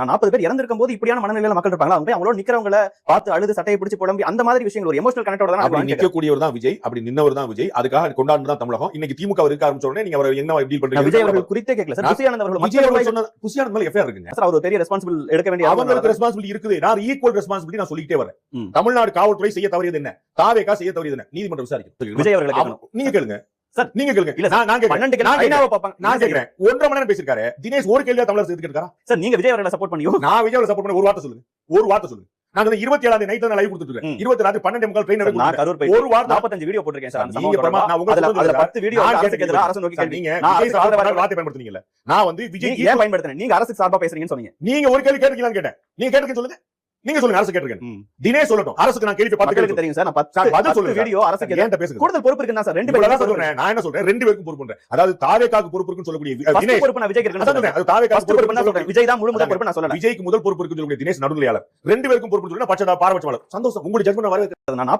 நான் நாற்பது பேர் இறந்திருக்கும் போது இப்படியான மனநிலையில மக்கள் இருப்பாங்களா? அவங்க அவங்களோட நிக்கிறவங்கள பார்த்து அழுது சட்டையை பிடிச்சு புலம்பி அந்த மாதிரி விஷயங்கள் ஒரு எமோஷனல் கனெக்டோட தான். நிக்கக்கூடியவர் தான் விஜய் அப்படி நின்னவர் தான் விஜய். அதுக்காக கொண்டாடு தான் தமிழகம். இன்னைக்கு திமுக இருக்க ஆரம்பிச்ச உடனே நீங்க அவரை என்ன டீல் நான் விஜய் அவர்கள் பண்றீங்க குறித்தே கேட்கல. சார் புசியானந்த் அவர்கள் விஜய் அவர்கள் சொன்ன புசியான மேல எஃப்ஐஆர் இருக்குங்க. சார் அவர் பெரிய ரெஸ்பான்சிபிள் எடுக்க வேண்டிய அவங்களுக்கு ரெஸ்பான்சிபிலிட்டி இருக்குது. நான் ஈக்குவல் ரெஸ்பான்சிபிலிட்டி நான் சொல்லிட்டே வரேன். தமிழ்நாடு காவல்துறை செய்ய தவறியது என்ன? தாவேகா செய்ய தவறியது என்ன? நீதிமன்றம் விசாரிக்கும் விஜய் அவர்களை நீங்க கேளுங்க. சார், நீங்க கேளுங்க. இல்ல நான் நான். பன்னெண்டுக்கு நான். ஐநாவை பார்ப்பாங்க நான் கேக்குறேன். ஒன்றரை மணி நேரம் பேசிருக்காரு தினேஷ் ஒரு கேள்வியா தமிழர் சேர்த்து கேட்காரா சார் நீங்க விஜய் அவர்களை சப்போர்ட் பண்ணியோ? நான் விஜய் சப்போர்ட் பண்ண ஒரு வார்த்தை சொல்லுங்க. ஒரு வார்த்தை சொல்லுங்க. வந்து இருபத்தி ஏழாம் நைட் லைவ் கொடுத்துட்டு. இருபத்தி ராத்திரி பன்னெண்டு முக்கால் ட்ரெயின் நான் கரூர் போய் ஒரு வார்த்தை நாற்பத்தஞ்சு வீடியோ போட்டிருக்கேன் சார் நீங்க. நான் உங்களுக்கு. பத்து வீடியோ அரசு நோக்கி நீங்க வார்த்தை பயன்படுத்துனீங்கல்ல. நான் வந்து விஜய் நீங்க ஏன் பயன்படுத்துறேன் நீங்க அரசுக்கு சார்பா பேசுறீங்கன்னு சொன்னீங்க. நீங்க ஒரு கேள்வி கேட்டீங்களான்னு கேட்டேன். நீங்க கேட்டுக்க சொல்லுங்க. நீங்க சொல்லுங்க அரசு கேட்டிருக்கேன். ம். தினேஷ் சொல்லட்டும். அரசுக்கு நான் கேள்வி பத்து கேள்வி தெரியும் சார். நான் பத்து பதில் சொல்லுங்க. வீடியோ எதிராக ஏன்ட்ட பேசுங்க கூடுதல் பொறுப்பு இருக்குன்னா சார். ரெண்டு பேரும் சொல்றேன். நான் என்ன சொல்றேன்? ரெண்டு பேருக்கும் பொறுப்பு பண்றேன் அதாவது தாவேக்காக்கு பொறுப்பு இருக்குன்னு சொல்லக்கூடிய தினேஷ். பொறுப்பு நான் அதான் சொல்றேன். சொல்றேன். அது தாவேக்காக்கு பொறுப்பு நான் சொல்றேன். விஜய் தான் முழு முதல் பொறுப்பு நான் சொல்லல. விஜய்க்கு முதல் பொறுப்பு இருக்குன்னு சொல்லக்கூடிய தினேஷ் நடுநிலையாளர். ரெண்டு பேருக்கும் பொறுப்பு சொல்லி பட்சதா பாரபட்சமாளர் சந்தோஷம். உங்களுடைய ஜட்மெண்ட் வர நான்